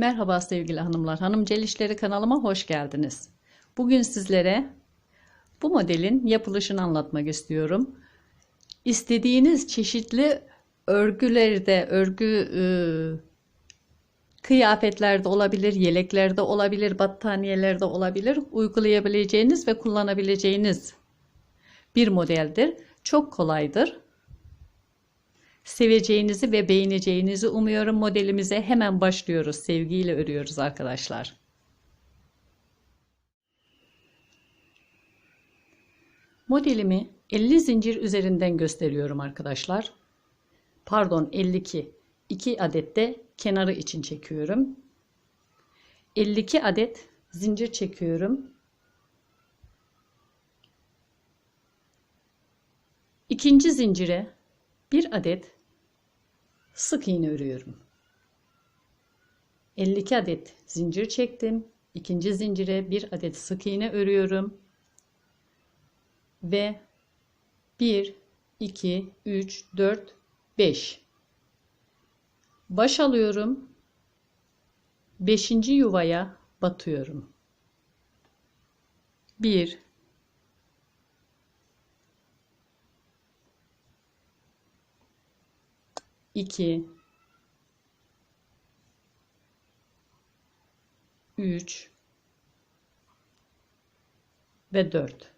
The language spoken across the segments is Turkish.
Merhaba sevgili hanımlar. Hanım Celişleri kanalıma hoş geldiniz. Bugün sizlere bu modelin yapılışını anlatmak istiyorum. İstediğiniz çeşitli örgülerde, örgü e, kıyafetlerde olabilir, yeleklerde olabilir, battaniyelerde olabilir. Uygulayabileceğiniz ve kullanabileceğiniz bir modeldir. Çok kolaydır. Seveceğinizi ve beğeneceğinizi umuyorum. Modelimize hemen başlıyoruz. Sevgiyle örüyoruz arkadaşlar. Modelimi 50 zincir üzerinden gösteriyorum arkadaşlar. Pardon 52. 2 adet de kenarı için çekiyorum. 52 adet zincir çekiyorum. İkinci zincire bir adet sık iğne örüyorum. 52 adet zincir çektim. İkinci zincire bir adet sık iğne örüyorum. Ve 1 2 3 4 5 baş alıyorum. 5. yuvaya batıyorum. 1 2 3 ve 4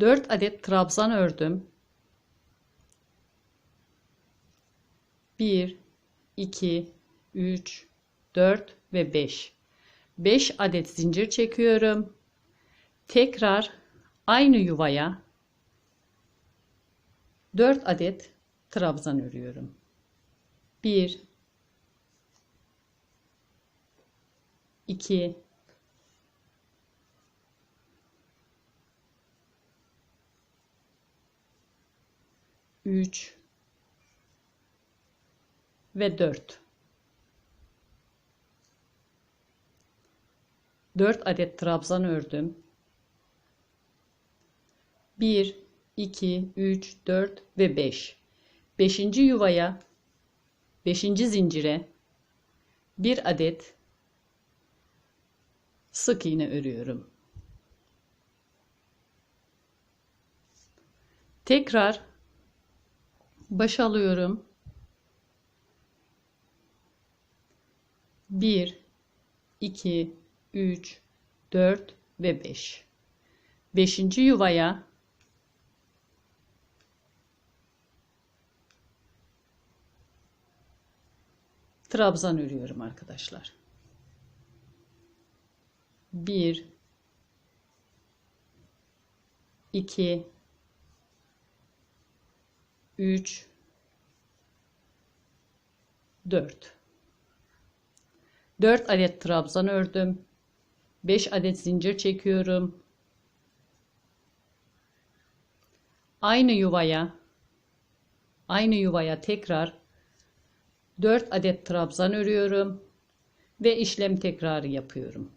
4 adet trabzan ördüm. 1 2 3 4 ve 5 5 adet zincir çekiyorum. Tekrar aynı yuvaya 4 adet trabzan örüyorum. 1 2 3 ve 4 4 adet trabzan ördüm. 1 2, 3, 4 ve 5. 5. yuvaya 5. zincire bir adet sık iğne örüyorum. Tekrar baş alıyorum. 1 2 3 4 ve 5. 5. yuvaya trabzan örüyorum arkadaşlar. 1 2 3 4 4 adet trabzan ördüm. 5 adet zincir çekiyorum. Aynı yuvaya aynı yuvaya tekrar 4 adet trabzan örüyorum ve işlem tekrarı yapıyorum.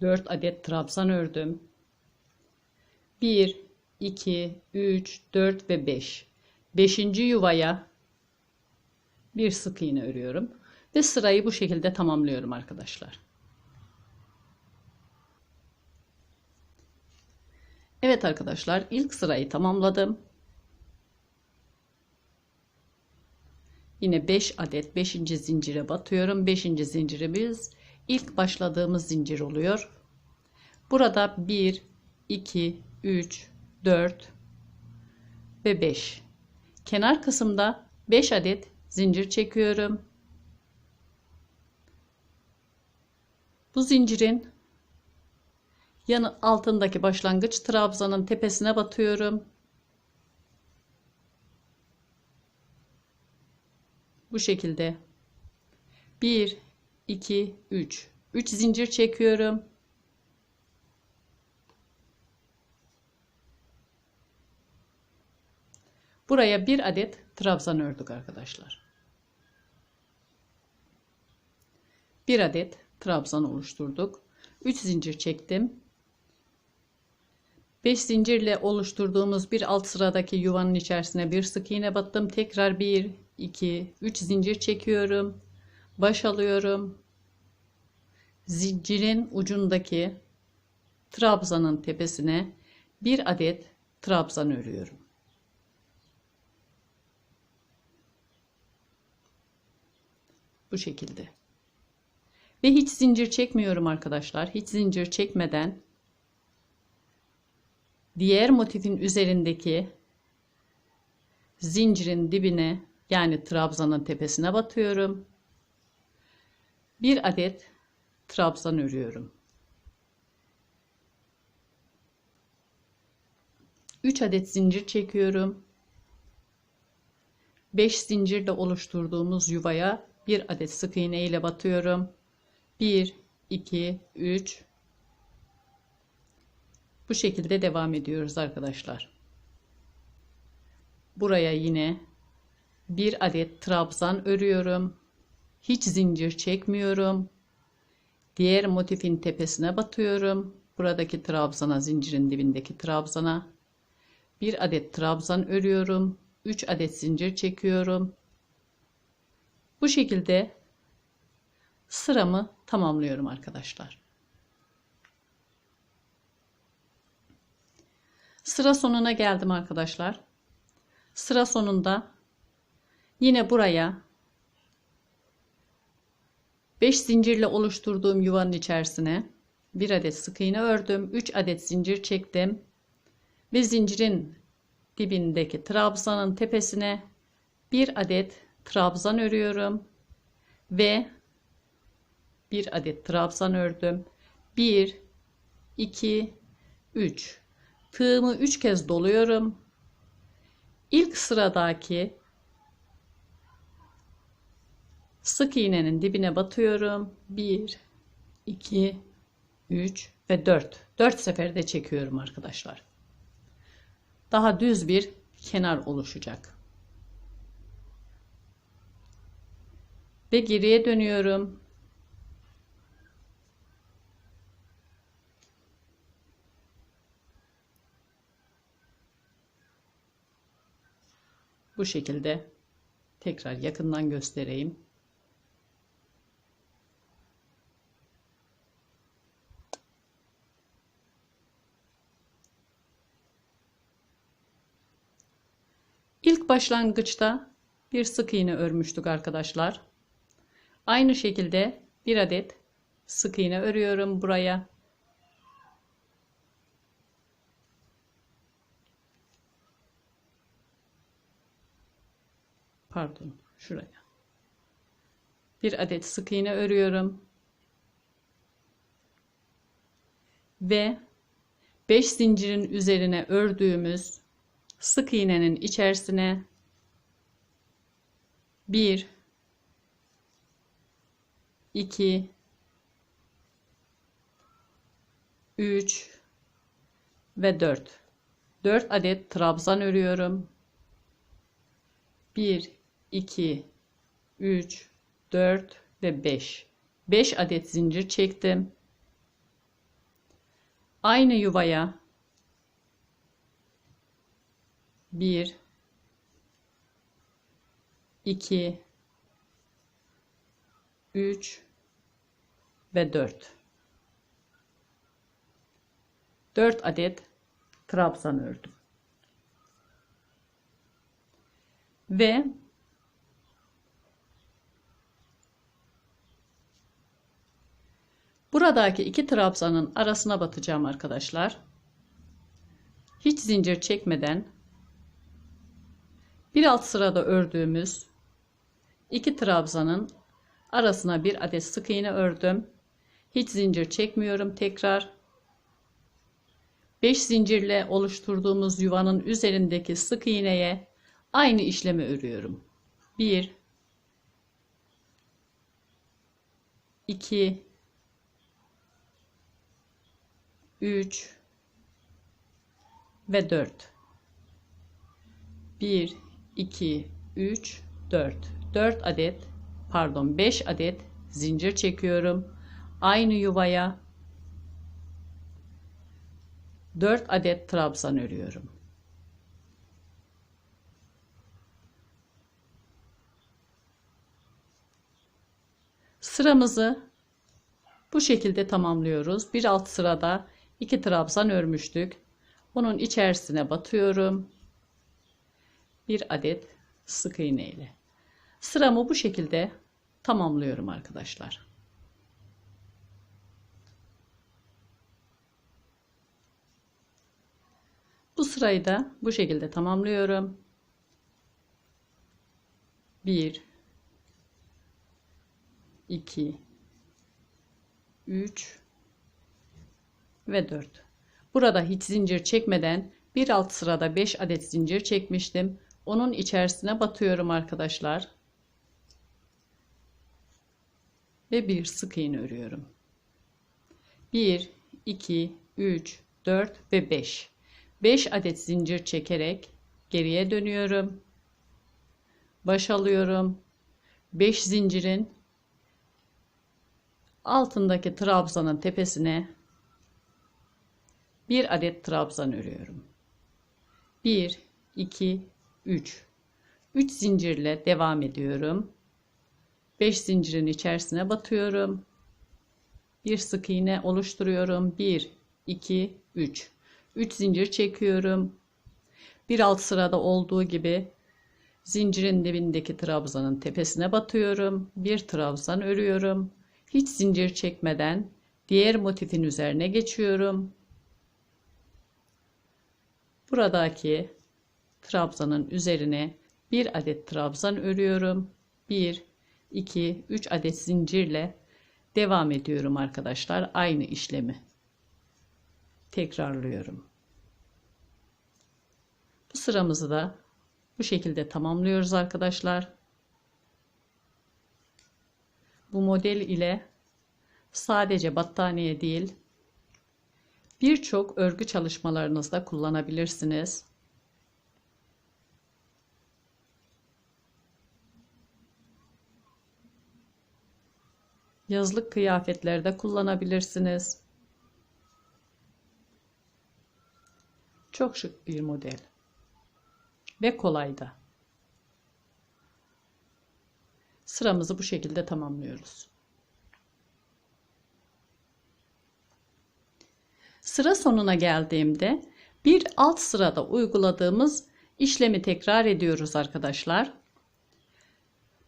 Dört adet trabzan ördüm. 1, 2, 3, 4 ve 5. Beşinci yuvaya bir sık iğne örüyorum ve sırayı bu şekilde tamamlıyorum arkadaşlar. Evet arkadaşlar ilk sırayı tamamladım. Yine 5 adet 5. zincire batıyorum. 5. zincirimiz ilk başladığımız zincir oluyor. Burada 1 2 3 4 ve 5. Kenar kısımda 5 adet zincir çekiyorum. Bu zincirin yanı altındaki başlangıç trabzanın tepesine batıyorum. Bu şekilde 1 2 3 3 zincir çekiyorum. Buraya bir adet trabzan ördük arkadaşlar. Bir adet trabzan oluşturduk. 3 zincir çektim. 5 zincirle oluşturduğumuz bir alt sıradaki yuvanın içerisine bir sık iğne battım. Tekrar 1, 2, 3 zincir çekiyorum. Baş alıyorum. Zincirin ucundaki trabzanın tepesine bir adet trabzan örüyorum. Bu şekilde. Ve hiç zincir çekmiyorum arkadaşlar. Hiç zincir çekmeden diğer motifin üzerindeki zincirin dibine yani trabzanın tepesine batıyorum. Bir adet trabzan örüyorum. 3 adet zincir çekiyorum. 5 zincirle oluşturduğumuz yuvaya bir adet sık iğne ile batıyorum. 1 2 3 bu şekilde devam ediyoruz arkadaşlar. Buraya yine bir adet trabzan örüyorum. Hiç zincir çekmiyorum. Diğer motifin tepesine batıyorum. Buradaki trabzana, zincirin dibindeki trabzana bir adet trabzan örüyorum. 3 adet zincir çekiyorum. Bu şekilde sıramı tamamlıyorum arkadaşlar. Sıra sonuna geldim arkadaşlar. Sıra sonunda yine buraya 5 zincirle oluşturduğum yuvanın içerisine bir adet sık iğne ördüm. 3 adet zincir çektim. Ve zincirin dibindeki trabzanın tepesine bir adet trabzan örüyorum. Ve bir adet trabzan ördüm. 1 2 3 Tığımı 3 kez doluyorum. İlk sıradaki sık iğnenin dibine batıyorum. 1 2 3 ve 4. 4 seferde çekiyorum arkadaşlar. Daha düz bir kenar oluşacak. Ve geriye dönüyorum. Bu şekilde tekrar yakından göstereyim. İlk başlangıçta bir sık iğne örmüştük arkadaşlar. Aynı şekilde bir adet sık iğne örüyorum buraya. Pardon şuraya. Bir adet sık iğne örüyorum. Ve 5 zincirin üzerine ördüğümüz sık iğnenin içerisine 1 2 3 ve 4 4 adet trabzan örüyorum. 1 2 3 4 ve 5 5 adet zincir çektim. Aynı yuvaya 1 2 3 ve 4 4 adet trabzan ördüm. Ve Buradaki iki trabzanın arasına batacağım arkadaşlar. Hiç zincir çekmeden bir alt sırada ördüğümüz iki trabzanın arasına bir adet sık iğne ördüm. Hiç zincir çekmiyorum tekrar. 5 zincirle oluşturduğumuz yuvanın üzerindeki sık iğneye aynı işlemi örüyorum. 1 2 3 ve 4 1 2 3 4 4 adet pardon 5 adet zincir çekiyorum aynı yuvaya 4 adet trabzan örüyorum. Sıramızı bu şekilde tamamlıyoruz. Bir alt sırada 2 trabzan örmüştük. Onun içerisine batıyorum. Bir adet sık iğne ile. Sıramı bu şekilde tamamlıyorum arkadaşlar. Bu sırayı da bu şekilde tamamlıyorum. 1 2 3 ve 4. Burada hiç zincir çekmeden bir alt sırada 5 adet zincir çekmiştim. Onun içerisine batıyorum arkadaşlar. Ve bir sık iğne örüyorum. 1 2 3 4 ve 5. 5 adet zincir çekerek geriye dönüyorum. Baş alıyorum. 5 zincirin altındaki trabzanın tepesine bir adet trabzan örüyorum. 1 2 3 3 zincirle devam ediyorum. 5 zincirin içerisine batıyorum. Bir sık iğne oluşturuyorum. 1 2 3 3 zincir çekiyorum. Bir alt sırada olduğu gibi zincirin dibindeki trabzanın tepesine batıyorum. Bir trabzan örüyorum. Hiç zincir çekmeden diğer motifin üzerine geçiyorum. Buradaki trabzanın üzerine bir adet trabzan örüyorum. 1 2 3 adet zincirle devam ediyorum arkadaşlar aynı işlemi tekrarlıyorum. Bu sıramızı da bu şekilde tamamlıyoruz arkadaşlar. Bu model ile sadece battaniye değil birçok örgü çalışmalarınızda kullanabilirsiniz. Yazlık kıyafetlerde kullanabilirsiniz. Çok şık bir model. Ve kolay da. Sıramızı bu şekilde tamamlıyoruz. Sıra sonuna geldiğimde bir alt sırada uyguladığımız işlemi tekrar ediyoruz arkadaşlar.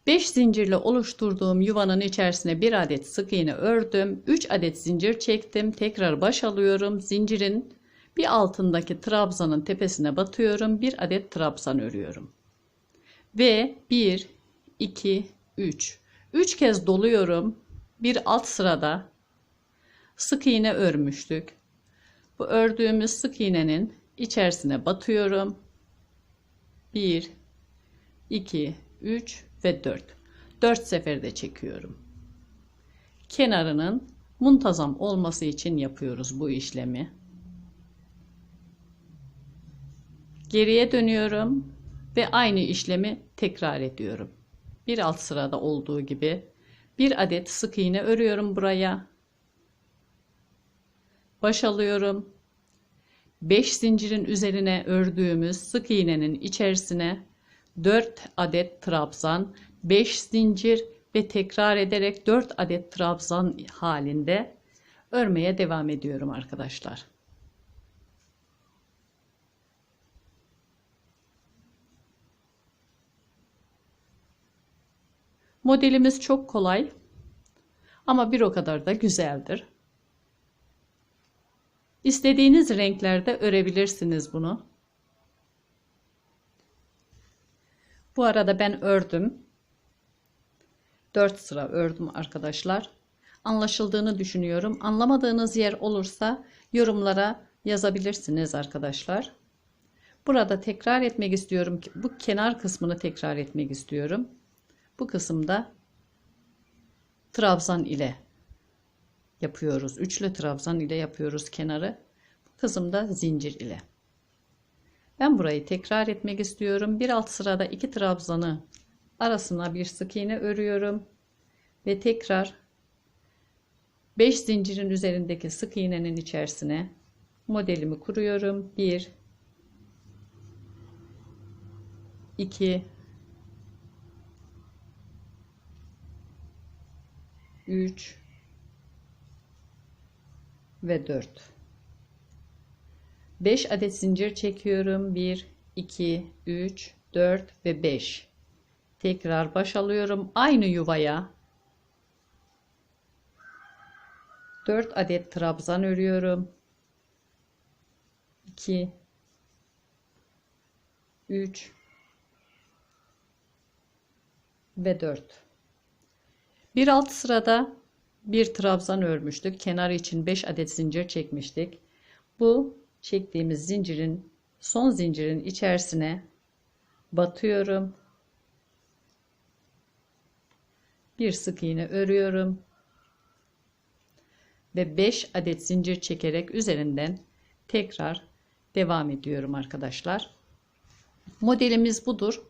5 zincirle oluşturduğum yuvanın içerisine bir adet sık iğne ördüm. 3 adet zincir çektim. Tekrar baş alıyorum. Zincirin bir altındaki trabzanın tepesine batıyorum. Bir adet trabzan örüyorum. Ve 1, 2, 3. 3 kez doluyorum. Bir alt sırada sık iğne örmüştük. Bu ördüğümüz sık iğnenin içerisine batıyorum. 1, 2, 3 ve 4. 4 seferde çekiyorum. Kenarının muntazam olması için yapıyoruz bu işlemi. Geriye dönüyorum ve aynı işlemi tekrar ediyorum. Bir alt sırada olduğu gibi bir adet sık iğne örüyorum buraya. Baş alıyorum. 5 zincirin üzerine ördüğümüz sık iğnenin içerisine 4 adet trabzan, 5 zincir ve tekrar ederek 4 adet trabzan halinde örmeye devam ediyorum arkadaşlar. Modelimiz çok kolay ama bir o kadar da güzeldir. İstediğiniz renklerde örebilirsiniz bunu. Bu arada ben ördüm. 4 sıra ördüm arkadaşlar. Anlaşıldığını düşünüyorum. Anlamadığınız yer olursa yorumlara yazabilirsiniz arkadaşlar. Burada tekrar etmek istiyorum bu kenar kısmını tekrar etmek istiyorum. Bu kısımda trabzan ile yapıyoruz. Üçlü trabzan ile yapıyoruz kenarı. Bu kısımda zincir ile. Ben burayı tekrar etmek istiyorum. Bir alt sırada iki trabzanı arasına bir sık iğne örüyorum ve tekrar 5 zincirin üzerindeki sık iğnenin içerisine modelimi kuruyorum. 1 2 3 ve 4 5 adet zincir çekiyorum. 1 2 3 4 ve 5 tekrar baş alıyorum. Aynı yuvaya. 4 adet trabzan örüyorum. 2 3 ve 4 bir alt sırada bir trabzan örmüştük. Kenar için 5 adet zincir çekmiştik. Bu çektiğimiz zincirin son zincirin içerisine batıyorum. Bir sık iğne örüyorum. Ve 5 adet zincir çekerek üzerinden tekrar devam ediyorum arkadaşlar. Modelimiz budur.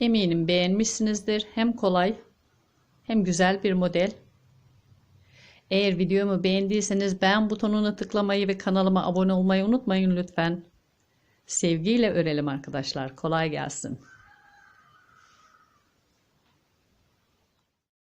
Eminim beğenmişsinizdir. Hem kolay hem güzel bir model. Eğer videomu beğendiyseniz beğen butonuna tıklamayı ve kanalıma abone olmayı unutmayın lütfen. Sevgiyle örelim arkadaşlar. Kolay gelsin.